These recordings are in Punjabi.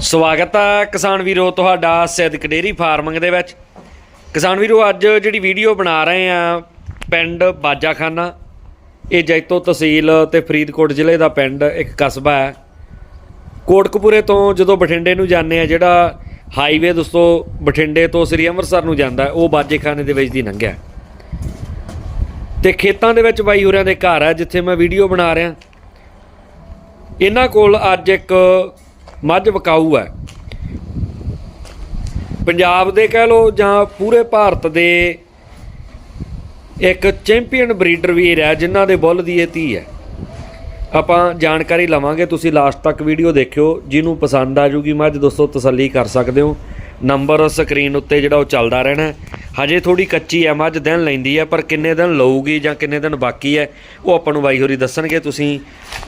ਸਵਾਗਤ ਹੈ ਕਿਸਾਨ ਵੀਰੋ ਤੁਹਾਡਾ ਸਿੱਧਕ ਡੇਰੀ ਫਾਰਮਿੰਗ ਦੇ ਵਿੱਚ। ਕਿਸਾਨ ਵੀਰੋ, ਅੱਜ ਜਿਹੜੀ ਵੀਡੀਓ ਬਣਾ ਰਹੇ ਆ ਪਿੰਡ ਬਾਜਾਖਾਨਾ, ਇਹ ਜੈਤੋ ਤਹਿਸੀਲ ਤੇ ਫਰੀਦਕੋਟ ਜ਼ਿਲ੍ਹੇ ਦਾ ਪਿੰਡ, ਇੱਕ ਕਸਬਾ ਹੈ। ਕੋਟਕਪੂਰੇ ਤੋਂ ਜਦੋਂ ਬਠਿੰਡੇ ਨੂੰ ਜਾਂਦੇ ਆ, ਜਿਹੜਾ ਹਾਈਵੇ ਦੋਸਤੋ ਬਠਿੰਡੇ ਤੋਂ ਸ੍ਰੀ ਅੰਮ੍ਰਿਤਸਰ ਨੂੰ ਜਾਂਦਾ, ਉਹ ਬਾਜੇਖਾਨੇ ਦੇ ਵਿੱਚ ਦੀ ਲੰਘਿਆ। ਤੇ ਖੇਤਾਂ ਦੇ ਵਿੱਚ ਬਾਈ ਹੋਰਿਆਂ ਦੇ ਘਰ ਹੈ ਜਿੱਥੇ ਮੈਂ ਵੀਡੀਓ ਬਣਾ ਰਿਹਾ। ਇਹਨਾਂ ਕੋਲ ਅੱਜ ਇੱਕ ਮੱਝ ਵਕਾਊ ਹੈ। ਪੰਜਾਬ ਦੇ ਕਹਿ ਲੋ ਜਾਂ ਪੂਰੇ ਭਾਰਤ ਦੇ ਇੱਕ ਚੈਂਪੀਅਨ ਬਰੀਡਰ ਵੀਰ ਹੈ ਜਿਨ੍ਹਾਂ ਦੇ ਬੁੱਲ ਦੀ ਇਹ ਧੀ ਹੈ। ਆਪਾਂ ਜਾਣਕਾਰੀ ਲਵਾਂਗੇ, ਤੁਸੀਂ ਲਾਸਟ ਤੱਕ ਵੀਡੀਓ ਦੇਖਿਓ, ਜਿਹਨੂੰ ਪਸੰਦ ਆ ਜੂਗੀ ਮੱਝ, ਦੋਸਤੋ ਤਸੱਲੀ ਕਰ ਸਕਦੇ ਹੋ। ਨੰਬਰ ਸਕਰੀਨ ਉੱਤੇ ਜਿਹੜਾ ਉਹ ਚੱਲਦਾ ਰਹਿਣਾ ਹਜੇ ਥੋੜੀ ਕੱਚੀ ਹੈ ਮੱਝ ਦਿਨ ਲੈਂਦੀ ਹੈ ਪਰ ਕਿੰਨੇ ਦਿਨ ਲਊਗੀ ਜਾਂ ਕਿੰਨੇ ਦਿਨ ਬਾਕੀ ਹੈ ਉਹ ਆਪਾਂ ਨੂੰ ਬਾਈ ਹੋਰੀ ਦੱਸਣਗੇ। ਤੁਸੀਂ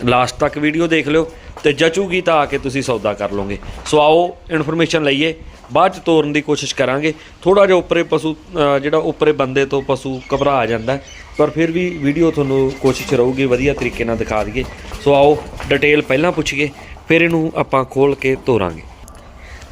ਲਾਸਟ ਤੱਕ ਵੀਡੀਓ ਦੇਖ ਲਿਓ ਤੇ ਜਚੂਗੀ ਤਾਂ ਆ ਕੇ ਤੁਸੀਂ ਸੌਦਾ ਕਰ ਲਓਗੇ। ਸੋ ਆਓ ਇਨਫੋਰਮੇਸ਼ਨ ਲਈਏ, ਬਾਅਦ ਚ ਤੋਰਨ ਦੀ ਕੋਸ਼ਿਸ਼ ਕਰਾਂਗੇ। ਥੋੜਾ ਜਿਹਾ ਉੱਪਰੇ ਪਸ਼ੂ ਜਿਹੜਾ ਉੱਪਰੇ ਬੰਦੇ ਤੋਂ ਪਸ਼ੂ ਘਬਰਾ ਜਾਂਦਾ, ਪਰ ਫਿਰ ਵੀ ਵੀਡੀਓ ਤੁਹਾਨੂੰ ਕੋਸ਼ਿਸ਼ ਰਹੂਗੀ, ਵਧੀਆ ਤਰੀਕੇ ਨਾਲ ਦਿਖਾ ਦਈਏ। ਸੋ ਆਓ ਡਿਟੇਲ ਪਹਿਲਾਂ ਪੁੱਛੀਏ, ਫਿਰ ਇਹਨੂੰ ਆਪਾਂ ਖੋਲ ਕੇ ਤੋਰਾਂਗੇ।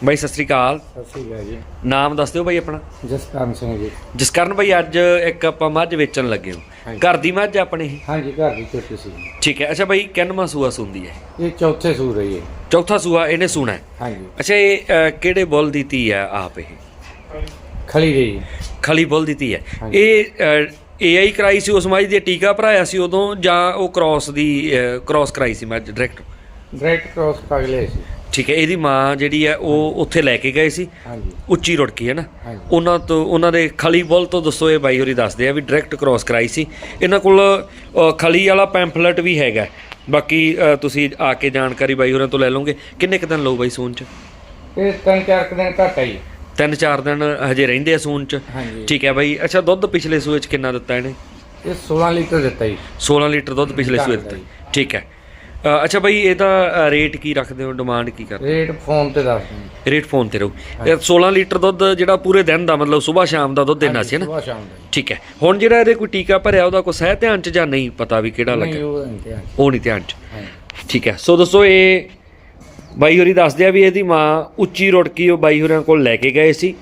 ਬਾਈ ਸਤਿ ਸ੍ਰੀ ਅਕਾਲ। ਸਤਿ ਸ਼੍ਰੀ ਅਕਾਲ ਜੀ। ਨਾਮ ਦੱਸ ਦਿਓ ਬਾਈ ਆਪਣਾ। ਜਸਕਰਨ ਸਿੰਘ ਜੀ। ਜਸਕਰਨ ਬਾਈ ਅੱਜ ਇੱਕ ਆਪਾਂ ਮੱਝ ਵੇਚਣ ਲੱਗੇ ਹੋ। ਘਰ ਦੀ ਮੱਝ ਆਪਣੇ ਇਹ? ਹਾਂਜੀ ਘਰ ਦੀ ਛੋਟੀ ਸੀ ਠੀਕ ਹੈ। ਅੱਛਾ ਬਾਈ ਕਿੰਨਵਾਂ ਸੂਆ ਸੁੰਦੀ ਹੈ ਇਹ? ਚੌਥੇ ਸੂਰ ਰਹੀ ਹੈ। ਚੌਥਾ ਸੂਆ ਇਹਨੇ ਸੁਣਾ ਹੈ? ਹਾਂਜੀ। ਅੱਛਾ ਇਹ ਕਿਹੜੇ ਬੁੱਲ ਦੀ ਧੀ ਹੈ ਆਪ ਇਹ? ਖਲੀ ਰਹੀ ਖਲੀ ਬੁੱਲ ਦੀ ਧੀ ਹੈ। ਇਹ ਏਆਈ ਕਰਾਈ ਸੀ ਉਸ ਮੱਝ ਦੇ ਟੀਕਾ ਭਰਾਇਆ ਸੀ ਉਦੋਂ ਜਾਂ ਉਹ ਕ੍ਰਾਸ ਦੀ ਕ੍ਰਾਸ ਕਰਾਈ ਸੀ ਮੱਝ ਡਾਇਰੈਕਟ ਡਾਇਰੈਕਟ ਕ੍ਰੋਸ ਕਰ ਲਏ ਸੀ। ਠੀਕ ਹੈ ਇਹਦੀ ਮਾਂ ਜਿਹੜੀ ਹੈ ਉਹ ਉੱਥੇ ਲੈ ਕੇ ਗਏ ਸੀ। ਹਾਂਜੀ। ਉੱਚੀ ਰੁੜਕੀ ਹੈ ਨਾ। ਹਾਂਜੀ। ਉਹਨਾਂ ਤੋਂ ਉਹਨਾਂ ਦੇ ਖਲੀ ਬੁੱਲ ਤੋਂ ਦੱਸੋ ਇਹ ਬਾਈ ਹੋਰੀ ਦੱਸਦੇ ਆ ਵੀ ਡਾਇਰੈਕਟ ਕ੍ਰਾਸ ਕਰਾਈ ਸੀ। ਇਹਨਾਂ ਕੋਲ ਅ, ਖਲੀ ਵਾਲਾ ਪੈਂਫਲੇਟ ਵੀ ਹੈਗਾ। ਬਾਕੀ ਅ, ਤੁਸੀਂ ਆ ਕੇ ਜਾਣਕਾਰੀ ਬਾਈ ਹੋਰਾਂ ਤੋਂ ਲੈ ਲਓਗੇ। ਕਿੰਨੇ ਕੁ ਦਿਨ ਲਓ ਬਾਈ ਸੂਨ ਚ? ਇਹ ਤਿੰਨ ਚਾਰ ਕੁ ਦਿਨ ਘੱਟ ਆਈ ਤਿੰਨ ਚਾਰ ਦਿਨ ਹਜੇ ਰਹਿੰਦੇ ਆ ਸੂਨ ਚ। ਹਾਂਜੀ। ਠੀਕ ਹੈ ਬਾਈ। ਅੱਛਾ ਦੁੱਧ ਪਿਛਲੇ ਸੂਏ ਚ ਕਿੰਨਾ ਦਿੱਤਾ ਇਹਨੇ? ਇਹ 16 ਲੀਟਰ ਦਿੱਤਾ ਜੀ। 16 ਲੀਟਰ ਦੁੱਧ ਪਿਛਲੇ ਸੂਏ ਦਿੱਤਾ ਠੀਕ ਹੈ। ਅ, ਅੱਛਾ ਬਾਈ ਇਹਦਾ ਰੇਟ ਕੀ ਰੱਖਦੇ ਹੋ? ਡਿਮਾਂਡ ਕੀ ਕਰਦੇ ਰੇਟ ਫੋਨ ਤੇ ਦੱਸ ਦਿੰਦੇ ਰੇਟ ਫੋਨ ਤੇ ਰਹੂ। ਇਹ 16 ਲੀਟਰ ਦੁੱਧ ਜਿਹੜਾ ਪੂਰੇ ਦਿਨ ਦਾ ਮਤਲਬ ਸਵੇਰ ਸ਼ਾਮ ਦਾ ਦੁੱਧ ਦੇਣਾ ਸੀ ਨਾ? ਸੁਬਾਹ ਸ਼ਾਮ ਦਾ ਠੀਕ ਹੈ। ਹੁਣ ਜਿਹੜਾ ਇਹਦੇ ਕੋਈ ਟੀਕਾ ਭਰਿਆ ਉਹਦਾ ਕੋਈ ਸਹਿ ਧਿਆਨ ਚ ਜਾਂ ਨਹੀਂ ਪਤਾ ਵੀ ਕਿਹੜਾ। ਨਹੀਂ ਲੱਗਾ? ਉਹ ਨਹੀਂ ਧਿਆਨ ਉਹ ਨਹੀਂ ਧਿਆਨ ਚ। ਠੀਕ ਹੈ। ਸੋ ਦੋਸਤੋ ਇਹ ਬਾਈ ਹੋਰੀ ਦੱਸਦੇ ਆ ਵੀ ਇਹਦੀ ਮਾਂ ਉੱਚੀ ਰੁੜਕੀ ਉਹ ਬਾਈ ਹੋਰਾਂ ਕੋਲ ਲੈ ਕੇ ਗਏ ਸੀ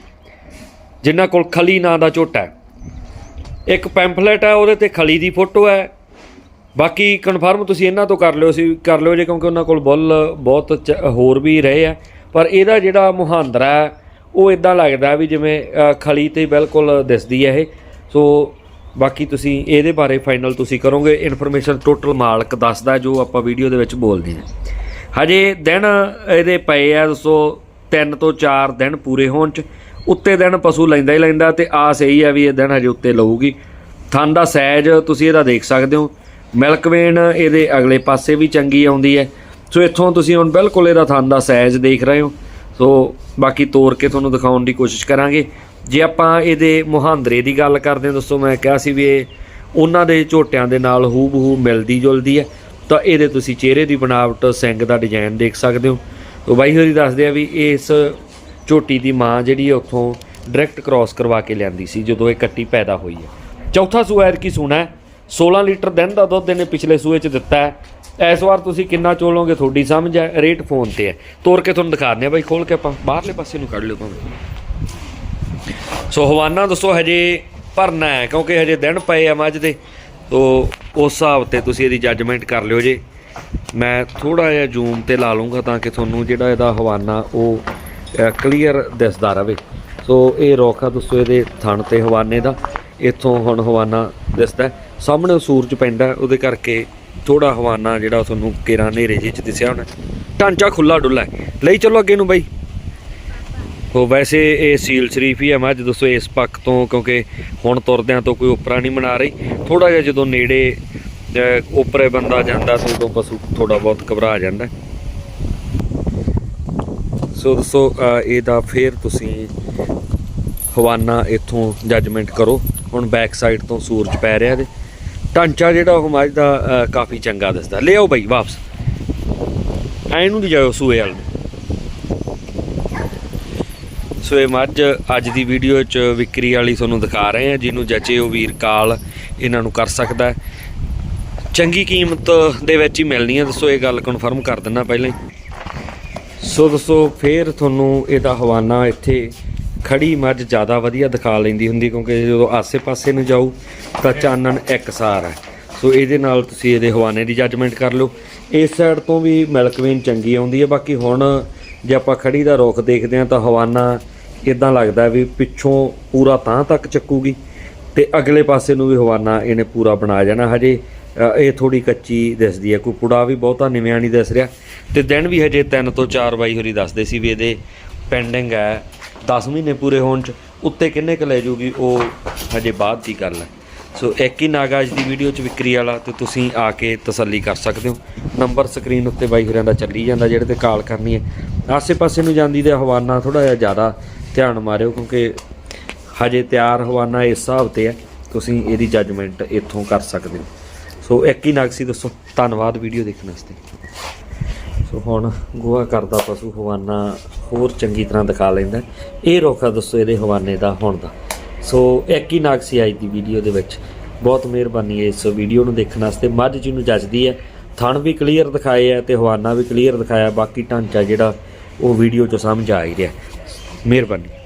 ਜਿਨ੍ਹਾਂ ਕੋਲ ਖਲੀ ਨਾਂ ਦਾ ਝੋਟਾ ਹੈ। ਇੱਕ ਪੈਂਫਲੇਟ ਹੈ ਉਹਦੇ ਤੇ ਖਲੀ ਦੀ ਫੋਟੋ ਹੈ ਬਾਕੀ ਕਨਫਰਮ ਤੁਸੀਂ ਇਹਨਾਂ ਤੋਂ ਕਰ ਲਿਓ ਸੀ, ਕਰ ਲਿਓ ਜੇ ਕਿਉਂਕਿ ਉਹਨਾਂ ਕੋਲ ਬੁੱਲ ਬਹੁਤ ਚ- ਹੋਰ ਵੀ ਰਹੇ ਆ। ਪਰ ਇਹਦਾ ਜਿਹੜਾ ਮੁਹਾਂਦਰਾ ਹੈ, ਉਹ ਇਦਾਂ ਲੱਗਦਾ ਵੀ ਜਿਵੇਂ ਖਲੀ ਤੇ ਬਿਲਕੁਲ ਦਿਸਦੀ ਹੈ ਇਹ। ਸੋ ਬਾਕੀ ਤੁਸੀਂ ਇਹਦੇ ਬਾਰੇ ਫਾਈਨਲ ਤੁਸੀਂ ਕਰੋਗੇ। ਇਨਫੋਰਮੇਸ਼ਨ ਟੋਟਲ ਮਾਲਕ ਦੱਸਦਾ ਜੋ ਆਪਾਂ ਵੀਡੀਓ ਦੇ ਵਿੱਚ ਬੋਲਦੇ ਹਾਂ। ਹਜੇ ਦਿਨ ਇਹਦੇ ਪਏ ਆ ਦੋਸਤੋ 3 ਤੋਂ 4 ਦਿਨ ਪੂਰੇ ਹੋਣ ਚ। ਉੱਤੇ ਦਿਨ ਪਸ਼ੂ ਲੈਂਦਾ ਹੀ ਲੈਂਦਾ ਤੇ ਆਸ ਇਹੀ ਆ ਵੀ ਇਹ ਦਿਨ ਹਜੇ ਉੱਤੇ ਲਊਗੀ। ਥਣ ਦਾ ਸਾਈਜ਼ ਤੁਸੀਂ ਇਹਦਾ ਦੇਖ ਸਕਦੇ ਹੋ। ਮਿਲਕਵੇਨ ਇਹਦੇ ਅਗਲੇ ਪਾਸੇ ਵੀ ਚੰਗੀ ਆਉਂਦੀ ਹੈ। ਸੋ ਇੱਥੋਂ ਤੁਸੀਂ ਹੁਣ ਬਿਲਕੁਲ ਇਹਦਾ ਥਣ ਦਾ ਸਾਈਜ਼ ਦੇਖ ਰਹੇ ਹੋ। ਸੋ ਬਾਕੀ ਤੋੜ ਕੇ ਤੁਹਾਨੂੰ ਦਿਖਾਉਣ ਦੀ ਕੋਸ਼ਿਸ਼ ਕਰਾਂਗੇ। ਜੇ ਆਪਾਂ ਇਹਦੇ ਮੁਹਾਂਦਰੇ ਦੀ ਗੱਲ ਕਰਦੇ ਹਾਂ ਦੋਸਤੋ ਮੈਂ ਕਿਹਾ ਸੀ ਵੀ ਇਹ ਉਹਨਾਂ ਦੇ ਝੋਟਿਆਂ ਦੇ ਨਾਲ ਹੂਬਹੂ ਮਿਲਦੀ ਜੁਲਦੀ ਹੈ। ਤਾਂ ਇਹਦੇ ਤੁਸੀਂ ਚਿਹਰੇ ਦੀ ਬਣਾਵਟ ਸਿੰਘ ਦਾ ਡਿਜ਼ਾਈਨ ਦੇਖ ਸਕਦੇ ਹੋ। ਤੋ ਬਾਈ ਹੋਰੀ ਦੱਸਦੇ ਆ ਵੀ ਇਸ ਝੋਟੀ ਦੀ ਮਾਂ ਜਿਹੜੀ ਹੈ, ਉੱਥੋਂ ਡਾਇਰੈਕਟ ਕ੍ਰਾਸ ਕਰਵਾ ਕੇ ਲਿਆਂਦੀ ਸੀ, ਜਦੋਂ ਇਹ ਕੱਟੀ ਪੈਦਾ ਹੋਈ ਹੈ। ਚੌਥਾ ਸੂਆ ਐਰ ਕੀ ਸੂਣਾ ਹੈ। 16 ਲੀਟਰ ਦਿਨ ਦਾ ਦੁੱਧ ਇਹਨੇ ਪਿਛਲੇ ਸੂਏ 'ਚ ਦਿੱਤਾ ਹੈ। ਇਸ ਵਾਰ ਤੁਸੀਂ ਕਿੰਨਾ ਚੋਲੋਗੇ ਤੁਹਾਡੀ ਸਮਝ ਹੈ, ਰੇਟ ਫੋਨ ਤੇ ਹੈ। ਤੋਰ ਕੇ ਤੁਹਾਨੂੰ ਦਿਖਾ ਦਿੰਦੇ ਆ ਬਾਈ, ਖੋਲ ਕੇ ਆਪਾਂ ਬਾਹਰਲੇ ਪਾਸੇ ਨੂੰ ਕੱਢ ਲਿਓ ਭਾਵੇਂ। ਸੋ ਹਵਾਨਾ ਦੱਸੋ ਹਜੇ ਭਰਨਾ ਹੈ, ਕਿਉਂਕਿ ਹਜੇ ਦਿਨ ਪਏ ਆ ਮੱਝ ਦੇ। ਤੋ ਉਸ ਹਿਸਾਬ ਤੇ ਤੁਸੀਂ ਇਹਦੀ ਜੱਜਮੈਂਟ ਕਰ ਲਿਓ ਜੇ। ਮੈਂ ਥੋੜਾ ਜਿਹਾ ਜ਼ੂਮ ਤੇ ਲਾ ਲੂੰਗਾ ਤਾਂ ਕਿ ਤੁਹਾਨੂੰ ਜਿਹੜਾ ਇਹਦਾ ਹਵਾਨਾ ਉਹ ਕਲੀਅਰ ਦਿਸਦਾ ਰਹੇ ਸੋ ਇਹ ਰੋਖਾ ਦੱਸੋ ਇਹਦੇ ਥਣ ਤੇ ਹਵਾਨੇ ਦਾ। ਇੱਥੋਂ ਹੁਣ ਹਵਾਨਾ ਦਿਸਦਾ ਸਾਹਮਣੇ ਉਹ ਸੂਰਜ ਪੈਂਦਾ ਉਹਦੇ ਕਰਕੇ ਥੋੜਾ ਹਵਾਨਾ ਜਿਹੜਾ ਤੁਹਾਨੂੰ ਕੇਰਾਂ ਹਨੇਰੇ ਜਿਹੇ ਚ ਦਿਸਿਆ ਹੋਣਾ। ਢਾਂਚਾ ਖੁੱਲਾ ਡੁੱਲਾ ਲਈ ਚਲੋ ਅੱਗੇ ਨੂੰ ਬਾਈ। ਹੋ ਵੈਸੇ ਇਹ ਸੀਲ ਸ਼ਰੀਫ ਹੀ ਹੈ ਮੱਝ ਦੋਸਤੋ ਇਸ ਪੱਖ ਤੋਂ ਕਿਉਂਕਿ ਹੁਣ ਤੁਰਦਿਆਂ ਤੋਂ ਕੋਈ ਉਪਰਾ ਨਹੀਂ ਮਨਾ ਰਹੀ। ਥੋੜਾ ਜਿਹਾ ਜਦੋਂ ਨੇੜੇ ਅਹ, ਉੱਪਰੇ ਬੰਦਾ ਜਾਂਦਾ ਤਾਂ ਉਦੋਂ ਪਸ਼ੂ ਥੋੜਾ ਬਹੁਤ ਘਬਰਾ ਜਾਂਦਾ ਸੋ ਦੋਸਤੋ ਇਹਦਾ ਫੇਰ ਤੁਸੀਂ ਹਵਾਨਾ ਇੱਥੋਂ ਜੱਜਮੈਂਟ ਕਰੋ। ਹੁਣ ਬੈਕ ਸਾਈਡ ਤੋਂ ਸੂਰਜ ਪੈ ਰਿਹਾ ਇਹਦੇ ਢਾਂਚਾ ਜਿਹੜਾ ਉਹ ਮੱਝ ਦਾ ਕਾਫੀ ਚੰਗਾ ਦਿਸਦਾ। ਲਿਆਓ ਬਾਈ, ਵਾਪਸ। ਐ ਨੂੰ ਨਹੀਂ ਜਾਓ ਸੂਏ ਵਾਲ ਨੂੰ। ਸੋ ਇਹ ਮੱਝ ਅੱਜ ਦੀ ਵੀਡੀਓ 'ਚ ਵਿਕਰੀ ਵਾਲੀ ਤੁਹਾਨੂੰ ਦਿਖਾ ਰਹੇ ਹਾਂ, ਜਿਹਨੂੰ ਜਚੇ ਉਹ ਵੀਰ ਕਾਲ ਇਹਨਾਂ ਨੂੰ ਕਰ ਸਕਦਾ ਚੰਗੀ ਕੀਮਤ ਦੇ ਵਿੱਚ ਹੀ ਮਿਲਣੀ ਹੈ, ਦੱਸੋ ਇਹ ਗੱਲ ਕਨਫਰਮ ਕਰ ਦਿੰਦਾ ਪਹਿਲਾਂ ਹੀ। ਸੋ, ਦੱਸੋ, ਫੇਰ ਤੁਹਾਨੂੰ ਇਹਦਾ ਹਵਾਨਾ ਇੱਥੇ ਖੜੀ ਮੱਝ ਜ਼ਿਆਦਾ ਵਧੀਆ ਦਿਖਾ ਲੈਂਦੀ ਹੁੰਦੀ ਕਿਉਂਕਿ ਜਦੋਂ ਆਸੇ-ਪਾਸੇ ਨੂੰ ਜਾਊ ਤਾਂ ਚਾਨਣ ਇੱਕਸਾਰ ਹੈ। ਸੋ ਇਹਦੇ ਨਾਲ ਤੁਸੀਂ ਇਹਦੇ ਹਵਾਨੇ ਦੀ ਜੱਜਮੈਂਟ ਕਰ ਲਓ। ਇਸ ਸਾਈਡ ਤੋਂ ਵੀ ਮਿਲਕਵੇਨ ਚੰਗੀ ਆਉਂਦੀ ਹੈ। ਬਾਕੀ ਹੁਣ ਜੇ ਆਪਾਂ ਖੜੀ ਦਾ ਰੁਖ ਦੇਖਦੇ ਹਾਂ ਤਾਂ ਹਵਾਨਾ ਇਦਾਂ ਲੱਗਦਾ ਵੀ ਪਿੱਛੋਂ ਪੂਰਾ ਤਾਂ ਤੱਕ ਚੱਕੂਗੀ ਤੇ ਅਗਲੇ ਪਾਸੇ ਨੂੰ ਵੀ ਹਵਾਨਾ ਇਹਨੇ ਪੂਰਾ ਬਣਾ ਜਾਣਾ। ਹਜੇ ਇਹ ਥੋੜੀ ਕੱਚੀ ਦਿਸਦੀ ਹੈ। ਕੋਈ ਪੁੜਾ ਵੀ ਬਹੁਤਾ ਨਿਵਿਆਂ ਨਹੀਂ ਦਿਸ ਰਿਹਾ। ਤੇ ਦਿਨ ਵੀ ਹਜੇ 3 ਤੋਂ 4 ਬਾਈ ਹੋਰੀ ਦੱਸਦੇ ਸੀ ਵੀ ਇਹਦੇ ਪੈਂਡਿੰਗ ਹੈ। 10 ਮਹੀਨੇ ਪੂਰੇ ਹੋਣ ਚ, ਉੱਤੇ ਕਿੰਨੇ ਕ ਲੈ ਜੂਗੀ ਉਹ ਹਜੇ ਬਾਅਦ ਦੀ ਗੱਲ ਹੈ। ਸੋ ਇੱਕ ਹੀ ਨਾਗਾਜ ਦੀ ਵੀਡੀਓ ਚ ਵਿਕਰੀ ਵਾਲਾ ਤੇ ਤੁਸੀਂ ਆ ਕੇ ਤਸੱਲੀ ਕਰ ਸਕਦੇ ਹੋ। ਨੰਬਰ ਸਕਰੀਨ ਉੱਤੇ ਬਾਈ ਹੋਰਾਂ ਦਾ ਚੱਲੀ ਜਾਂਦਾ, ਜਿਹੜੇ ਤੇ ਕਾਲ ਕਰਨੀ ਹੈ। ਆਸੇ-ਪਾਸੇ ਨੂੰ ਜਾਂਦੀ ਤੇ ਹਵਾਨਾ ਥੋੜਾ ਜਿਹਾ ਜ਼ਿਆਦਾ ਧਿਆਨ ਮਾਰਿਓ, ਕਿਉਂਕਿ ਹਜੇ ਤਿਆਰ ਹਵਾਨਾ ਇਸ ਹਿਸਾਬ ਤੇ ਹੈ, ਤੁਸੀਂ ਇਹਦੀ ਜੱਜਮੈਂਟ ਇੱਥੋਂ ਕਰ ਸਕਦੇ ਹੋ। ਸੋ ਇੱਕ ਹੀ ਨਗ ਸੀ, ਦੱਸੋ। ਧੰਨਵਾਦ ਵੀਡੀਓ ਦੇਖਣ ਵਾਸਤੇ। ਸੋ ਹੁਣ ਗੋਆ ਕਰਦਾ ਪਸ਼ੂ ਹਵਾਨਾ ਹੋਰ ਚੰਗੀ ਤਰ੍ਹਾਂ ਦਿਖਾ ਲੈਂਦਾ। ਇਹ ਰੋਖਾ ਦੱਸੋ ਇਹਦੇ ਹਵਾਨੇ ਦਾ ਹੁਣ ਦਾ। ਸੋ ਇੱਕ ਹੀ ਨਗ ਸੀ ਅੱਜ ਦੀ ਵੀਡੀਓ ਦੇ ਵਿੱਚ। ਬਹੁਤ ਮਿਹਰਬਾਨੀ ਹੈ ਇਸ ਵੀਡੀਓ ਨੂੰ ਦੇਖਣ ਵਾਸਤੇ। ਮੱਝ ਜੀ ਨੂੰ ਜੱਜਦੀ ਹੈ, ਥਣ ਵੀ ਕਲੀਅਰ ਦਿਖਾਏ ਹੈ ਤੇ ਹਵਾਨਾ ਵੀ ਕਲੀਅਰ ਦਿਖਾਇਆ। ਬਾਕੀ ਢਾਂਚਾ ਜਿਹੜਾ ਉਹ ਵੀਡੀਓ 'ਚ ਸਮਝ ਆ ਹੀ ਰਿਹਾ। ਮਿਹਰਬਾਨੀ।